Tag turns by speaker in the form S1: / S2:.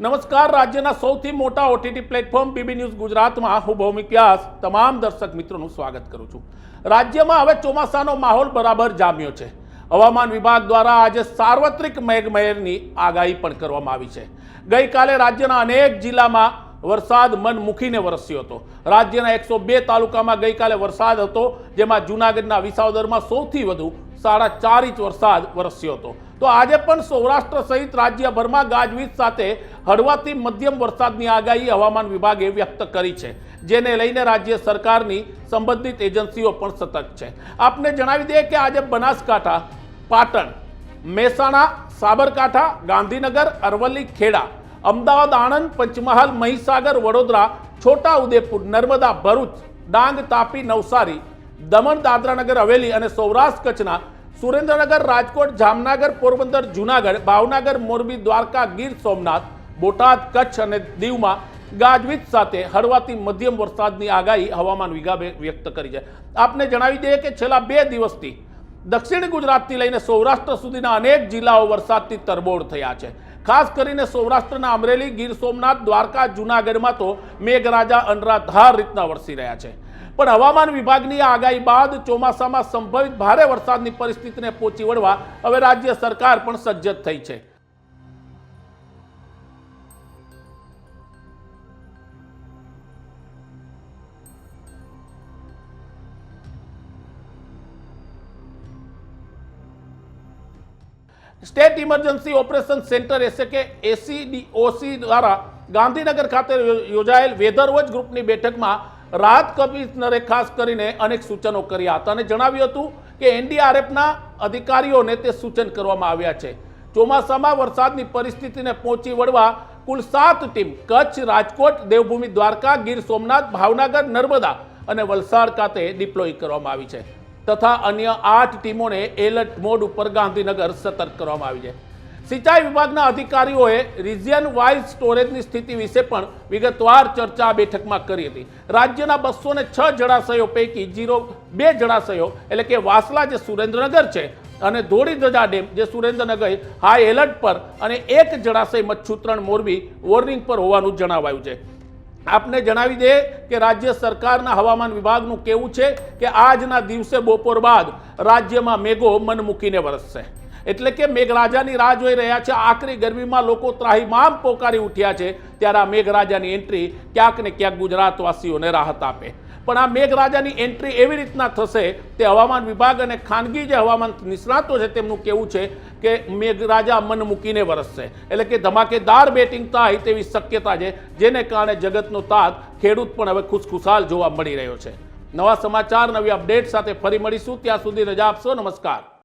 S1: નમસ્કાર, રાજ્યના સૌથી મોટા ઓટીટી પ્લેટફોર્મ બીબી ન્યૂઝ ગુજરાતમાં હું ભૌમિક વ્યાસ. તમામ દર્શક મિત્રોનું સ્વાગત કરું છું. રાજ્યમાં હવે ચોમાસાનો માહોલ બરાબર જામ્યો છે. હવામાન વિભાગ દ્વારા આજે સાર્વત્રિક મેઘમહેરની આગાહી પણ કરવામાં આવી છે. ગઈકાલે રાજ્યના અનેક જિલ્લામાં વરસાદ મન મૂકીને વરસ્યો હતો. રાજ્યના એકસો બે તાલુકામાં ગઈકાલે વરસાદ હતો, જેમાં જૂનાગઢના વિસાવદરમાં સૌથી વધુ સાડા ચાર ઇંચ વરસાદ વરસ્યો હતો. તો આજે પણ સૌરાષ્ટ્ર સહિત રાજ્યભરમાં ગાજવીજ સાથે હળવાથી મધ્યમ વરસાદની આગાહી હવામાન વિભાગે વ્યક્ત કરી છે, જેને લઈને રાજ્ય સરકારની સંબંધિત એજન્સીઓ પણ સતર્ક છે. આપને જણાવી દઈએ કે આજે બનાસકાંઠા, પાટણ, મહેસાણા, સાબરકાંઠા, ગાંધીનગર, અરવલ્લી, ખેડા અમદાવાદ, આણંદ, પંચમહાલ, મહીસાગર, વડોદરા છોટા ઉદેપુર નર્મદા, ભરૂચ, ડાંગ, તાપી, નવસારી, દમણ, દાદરાનગર, હવેલી અને સૌરાષ્ટ્ર કચ્છના સુરેન્દ્રનગર, રાજકોટ, જામનગર, પોરબંદર, જુનાગઢ, ભાવનગર, મોરબી, દ્વારકા, ગીર સોમનાથ, બોટાદ, કચ્છ અને દીવમાં ગાજવીજ સાથે હળવાથી મધ્યમ વરસાદની આગાહી હવામાન વિભાગે વ્યક્ત કરી છે. આપને જણાવી દઈએ કે છેલ્લા બે દિવસથી દક્ષિણ ગુજરાતથી લઈને સૌરાષ્ટ્ર સુધીના અનેક જિલ્લાઓ વરસાદથી તરબોળ થયા છે. ખાસ કરીને સૌરાષ્ટ્રના અમરેલી, ગીર સોમનાથ, દ્વારકા, જુનાગઢમાં તો મેઘરાજા અનરાધાર રીતના વરસી રહ્યા છે. પણ હવામાન વિભાગની આગાહી બાદ ચોમાસામાં સંભવિત ભારે વરસાદની પરિસ્થિતિને પહોંચી વળવા હવે રાજ્ય સરકાર પણ સજ્જ થઈ છે. સ્ટેટ ઇમરજન્સી ઓપરેશન સેન્ટર એટલે કે એસીડીઓસી દ્વારા ગાંધીનગર ખાતે યોજાયેલ વેધરવોચ ગ્રુપની બેઠકમાં રાહત કમિશનરે ખાસ કરીને અનેક સૂચનો કર્યા હતા અને જણાવ્યું હતું કે એનડીઆરએફના અધિકારીઓને તે સૂચન કરવામાં આવ્યા છે. ચોમાસામાં વરસાદની પરિસ્થિતિને પહોંચી વળવા કુલ સાત ટીમ કચ્છ, રાજકોટ, દેવભૂમિ દ્વારકા, ગીર સોમનાથ, ભાવનગર, નર્મદા અને વલસાડ ખાતે ડિપ્લોય કરવામાં આવી છે. તથા અન્ય આઠ ટીમોને એલર્ટ મોડ ઉપર ગાંધીનગર સતર્ક કરવામાં આવી છે. સિંચાઈ વિભાગના અધિકારીઓએ રિજિયન વાઇઝ સ્ટોરેજની સ્થિતિ વિશે પણ વિગતવાર ચર્ચા બેઠકમાં કરી હતી. રાજ્યના બસો છ જળાશયો પૈકી જીરો બે જળાશયો એટલે કે વાસલા જે સુરેન્દ્રનગર છે અને ધોળી ધજા ડેમ જે સુરેન્દ્રનગર હાઈ એલર્ટ પર અને એક જળાશય મચ્છુત્રણ મોરબી વોર્નિંગ પર હોવાનું જણાવાયું છે. આપને જણાવી દે કે રાજ્ય સરકારના હવામાન વિભાગનું કેવું છે કે આજના દિવસે બપોર બાદ રાજ્યમાં મેઘો મન મૂકીને વરસશે. એટલે કે મેઘરાજાની રાહ જોઈ રહ્યા છે. આખરી ગરમીમાં લોકો ત્રાહીમામ પોકારી ઉઠ્યા છે. ત્યારે આ મેઘરાજાની એન્ટ્રી ક્યાંક ને ક્યાંક ગુજરાતવાસીઓને રાહત આપે. પણ આ મેઘરાજાની એન્ટ્રી એવી રીતના થશે, તે હવામાન વિભાગ અને ખાનગી જે હવામાન નિષ્ણાતો છે તેમનું કેવું છે કે મેઘરાજા મન મૂકીને વરસશે. એટલે કે ધમાકેદાર બેટિંગ થાય તેવી શક્યતા છે, જેને કારણે જગતનો તાત, ખેડૂત પણ હવે ખુશખુશાલ જોવા મળી રહ્યો છે. નવા સમાચાર, નવી અપડેટ સાથે ફરી મળીશું. ત્યાં સુધી રજા આપશો. નમસ્કાર.